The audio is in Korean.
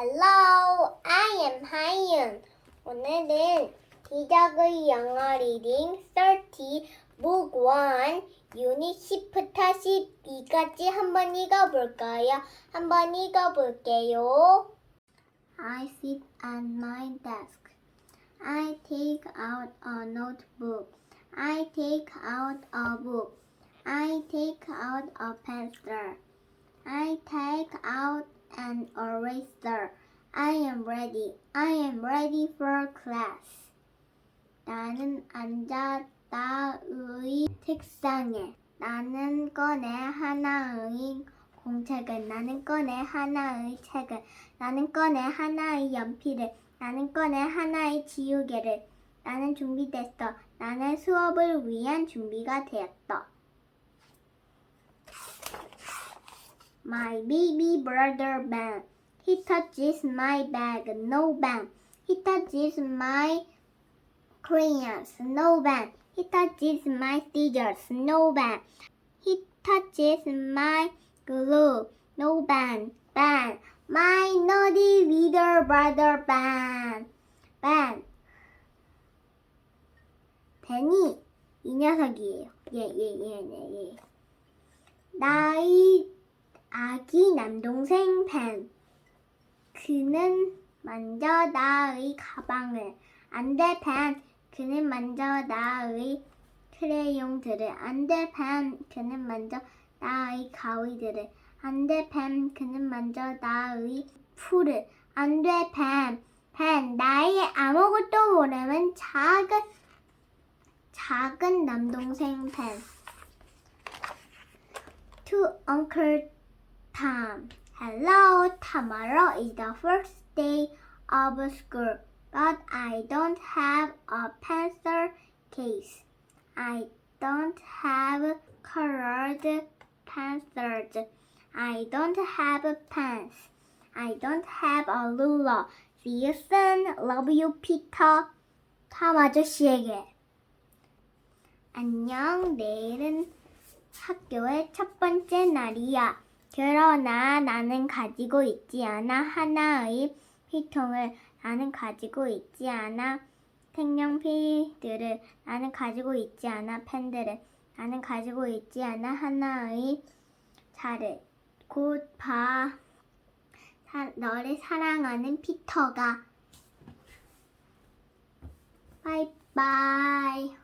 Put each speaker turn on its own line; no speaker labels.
Hello, I am 하이윤. 오늘은 기적의 영어 리딩 30 Book 1 유닛 10부터 12까지 한번 읽어볼까요? 한번 읽어볼게요. I sit at my desk. I take out a notebook. I take out a book. I take out a pencil. I take out an eraser. I am ready. I am ready for class. 나는 앉아 나의 책상에. 나는 꺼내 하나의 공책을. 나는 꺼내 하나의 책을. 나는 꺼내 하나의 연필을. 나는 꺼내 하나의 지우개를. 나는 준비됐어. 나는 수업을 위한 준비가 되었다. My baby brother Ben. He touches my bag. No Ben. He touches my crayons. No Ben. He touches my scissors. No Ben. He touches my glue. No Ben. Ben. My naughty little brother Ben. Ben. 벤이 이 녀석이에요. 예, 예, 예, 네, 예. 나의 아기 남동생 벤. 그는 먼저 나의 가방을. 안 돼, 벤. 그는 먼저 나의 크레용들을. 안 돼, 벤. 그는 먼저 나의 가위들을. 안 돼, 벤. 그는 먼저 나의 풀을. 안 돼, 벤. 벤, 나의 아무것도 모르는 작은, 작은 남동생 벤. To Uncle Tom. Hello, tomorrow is the first day of school, but I don't have a pencil case. I don't have colored pencils. I don't have pens. I don't have a ruler. See you soon. Love you, Peter. 탐 아저씨에게. 안녕, 내일은 학교의 첫 번째 날이야. 그러나 나는 가지고 있지 않아 하나의 필통을 나는 가지고 있지 않아 색연필들을 나는 가지고 있지 않아 펜들을 나는 가지고 있지 않아 하나의 차를 곧 봐. 사- 너를 사랑하는 피터가 바이바이